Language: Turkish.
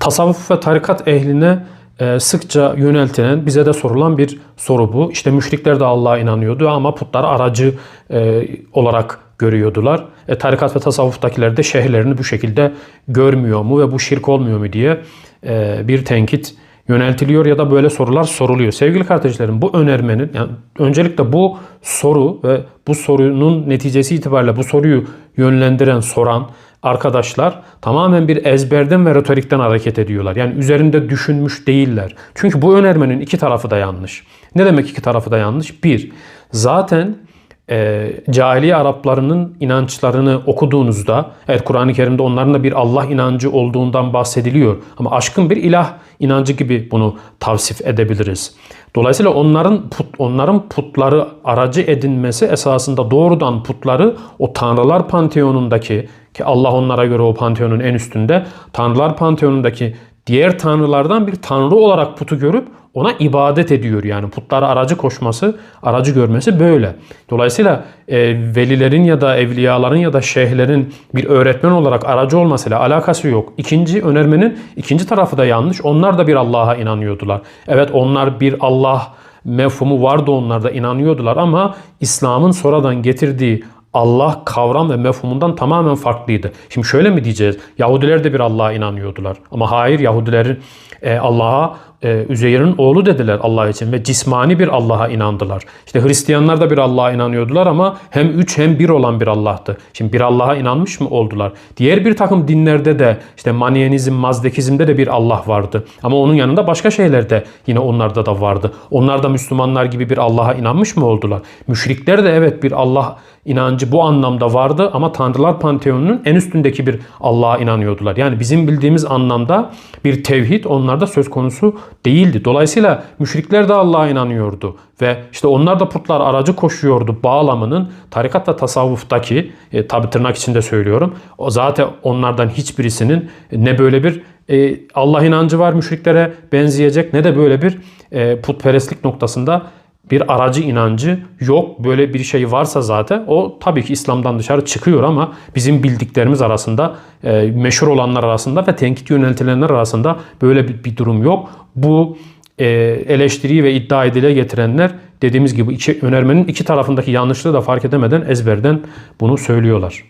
Tasavvuf ve tarikat ehline e, sıkça yöneltilen, bize de sorulan bir soru bu. İşte müşrikler de Allah'a inanıyordu ama putlar aracı e, olarak görüyordular. E, tarikat ve tasavvuftakiler de şeyhlerini bu şekilde görmüyor mu ve bu şirk olmuyor mu diye e, bir tenkit yöneltiliyor ya da böyle sorular soruluyor. Sevgili kardeşlerim bu önermenin yani öncelikle bu soru ve bu sorunun neticesi itibariyle bu soruyu yönlendiren, soran arkadaşlar tamamen bir ezberden ve retorikten hareket ediyorlar. Yani üzerinde düşünmüş değiller. Çünkü bu önermenin iki tarafı da yanlış. Ne demek iki tarafı da yanlış? Bir, zaten e, cahiliye Araplarının inançlarını okuduğunuzda, evet Kur'an-ı Kerim'de onların da bir Allah inancı olduğundan bahsediliyor. Ama aşkın bir ilah inancı gibi bunu tavsif edebiliriz. Dolayısıyla onların put, onların putları aracı edinmesi esasında doğrudan putları o tanrılar panteonundaki ki Allah onlara göre o panteonun en üstünde tanrılar panteonundaki diğer tanrılardan bir tanrı olarak putu görüp ona ibadet ediyor. Yani putlara aracı koşması, aracı görmesi böyle. Dolayısıyla e, velilerin ya da evliyaların ya da şeyhlerin bir öğretmen olarak aracı olmasıyla alakası yok. İkinci önermenin ikinci tarafı da yanlış. Onlar da bir Allah'a inanıyordular. Evet onlar bir Allah mefhumu vardı onlarda inanıyordular ama İslam'ın sonradan getirdiği Allah kavram ve mefhumundan tamamen farklıydı. Şimdi şöyle mi diyeceğiz? Yahudiler de bir Allah'a inanıyordular. Ama hayır Yahudilerin e, Allah'a e, oğlu dediler Allah için ve cismani bir Allah'a inandılar. İşte Hristiyanlar da bir Allah'a inanıyordular ama hem üç hem bir olan bir Allah'tı. Şimdi bir Allah'a inanmış mı oldular? Diğer bir takım dinlerde de işte Maniyenizm, Mazdekizmde de bir Allah vardı. Ama onun yanında başka şeyler de yine onlarda da vardı. Onlar da Müslümanlar gibi bir Allah'a inanmış mı oldular? Müşrikler de evet bir Allah inancı bu anlamda vardı ama Tanrılar Panteonu'nun en üstündeki bir Allah'a inanıyordular. Yani bizim bildiğimiz anlamda bir tevhid onlarda söz konusu değildi. Dolayısıyla müşrikler de Allah'a inanıyordu ve işte onlar da putlar aracı koşuyordu bağlamının tarikat ve tasavvuftaki e, tabi tırnak içinde söylüyorum. O zaten onlardan hiçbirisinin ne böyle bir e, Allah inancı var müşriklere benzeyecek ne de böyle bir e, putperestlik noktasında bir aracı inancı yok. Böyle bir şey varsa zaten o tabii ki İslam'dan dışarı çıkıyor ama bizim bildiklerimiz arasında e, meşhur olanlar arasında ve tenkit yöneltilenler arasında böyle bir, bir durum yok. Bu e, eleştiriyi ve iddia dile getirenler dediğimiz gibi iki, önermenin iki tarafındaki yanlışlığı da fark edemeden ezberden bunu söylüyorlar.